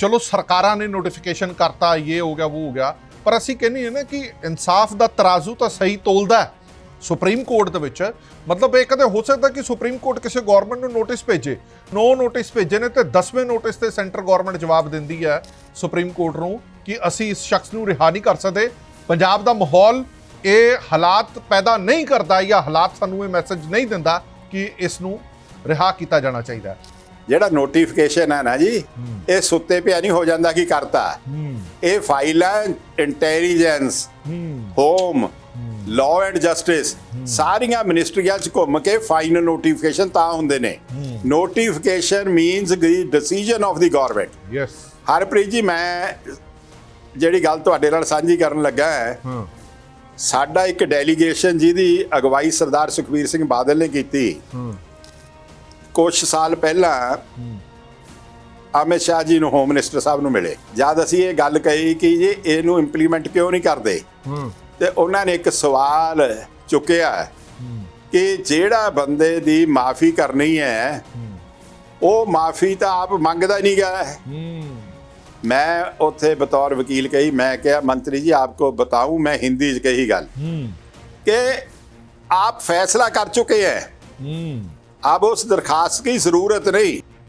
ਚਲੋ ਸਰਕਾਰਾਂ ਨੇ ਨੋਟੀਫਿਕੇਸ਼ਨ ਕਰਤਾ, ਇਹ ਹੋ ਗਿਆ, ਉਹ ਹੋ ਗਿਆ। ਪਰ ਅਸੀਂ ਕਹਿੰਦੇ ਹਾਂ ਨਾ ਕਿ ਇਨਸਾਫ ਦਾ ਤਰਾਜ਼ੂ ਤਾਂ ਸਹੀ ਤੋਲਦਾ ਸੁਪਰੀਮ ਕੋਰਟ ਦੇ ਵਿੱਚ, ਮਤਲਬ ਇਹ ਕਦੇ ਹੋ ਸਕਦਾ ਕਿ ਸੁਪਰੀਮ ਕੋਰਟ ਕਿਸੇ ਗਵਰਨਮੈਂਟ ਨੂੰ ਨੋਟਿਸ ਭੇਜੇ। ਨੋ ਨੋਟਿਸ ਭੇਜੇ ਨੇ ਤੇ 10ਵੇਂ ਨੋਟਿਸ ਤੇ ਸੈਂਟਰ ਗਵਰਨਮੈਂਟ ਜਵਾਬ ਦਿੰਦੀ ਹੈ ਸੁਪਰੀਮ ਕੋਰਟ ਨੂੰ ਕਿ ਅਸੀਂ ਇਸ ਸ਼ਖਸ ਨੂੰ ਰਿਹਾ ਨਹੀਂ ਕਰ ਸਕਦੇ। ਪੰਜਾਬ ਦਾ ਮਾਹੌਲ ਇਹ ਹਾਲਾਤ ਪੈਦਾ ਨਹੀਂ ਕਰਦਾ ਜਾਂ ਹਾਲਾਤ ਸਾਨੂੰ ਇਹ ਮੈਸੇਜ ਨਹੀਂ ਦਿੰਦਾ ਕਿ ਇਸ ਨੂੰ ਰਿਹਾ ਕੀਤਾ ਜਾਣਾ ਚਾਹੀਦਾ ਜਿਹੜਾ ਨੋਟੀਫਿਕੇਸ਼ਨ ਹੈ ਨਾ ਜੀ ਇਹ ਸੁੱਤੇ ਪਿਆ ਨਹੀਂ ਹੋ ਜਾਂਦਾ ਕੀ ਕਰਤਾ? ਇਹ ਫਾਈਲ ਹੈ intelligence home law and justice ਸਾਰੀਆਂ ਮਿਨਿਸਟਰੀਆਂ 'ਚ ਘੁੰਮ ਕੇ ਫਾਈਨਲ ਨੋਟੀਫਿਕੇਸ਼ਨ ਤਾਂ ਹੁੰਦੇ ਨੇ। Notification means the decision of the government yes Harpreet ji ਮੈਂ ਜਿਹੜੀ ਗੱਲ ਤੁਹਾਡੇ ਨਾਲ ਸਾਂਝੀ ਕਰਨ ਲੱਗਾ ਹੈ ਸਾਡਾ ਇੱਕ ਡੈਲੀਗੇਸ਼ਨ ਜਿਹਦੀ ਅਗਵਾਈ ਸਰਦਾਰ ਸੁਖਬੀਰ ਸਿੰਘ ਬਾਦਲ ਨੇ ਕੀਤੀ। ਕੁਝ ਸਾਲ ਪਹਿਲਾਂ ਅਮਿਤ ਸ਼ਾਹ ਜੀ ਨੂੰ ਹੋਮ ਮਿਨਿਸਟਰ ਸਾਹਿਬ ਨੂੰ ਮਿਲੇ। ਜਦ ਅਸੀਂ ਇਹ ਗੱਲ ਕਹੀ ਕਿ ਜੀ ਇਹਨੂੰ ਇੰਪਲੀਮੈਂਟ ਕਿਉਂ ਨਹੀਂ ਕਰਦੇ ਤੇ ਉਹਨਾਂ ਨੇ ਇੱਕ ਸਵਾਲ ਚੁੱਕਿਆ ਕਿ ਜਿਹੜਾ ਬੰਦੇ ਦੀ ਮਾਫੀ ਕਰਨੀ ਹੈ ਉਹ ਮਾਫੀ ਤਾਂ ਆਪ ਮੰਗਦਾ ਨਹੀਂ ਗਿਆ ਮੈਂ ਉੱਥੇ ਬਤੌਰ ਵਕੀਲ ਕਹੀ ਮੈਂ ਕਿਹਾ ਮੰਤਰੀ ਜੀ ਆਪਕੋ ਬਤਾਉ ਮੈਂ ਹਿੰਦੀ 'ਚ ਕਹੀ ਗੱਲ ਕਿ ਆਪ ਫੈਸਲਾ ਕਰ ਚੁੱਕੇ ਹੈ। अब उस दरखास्त की जरूरत नहीं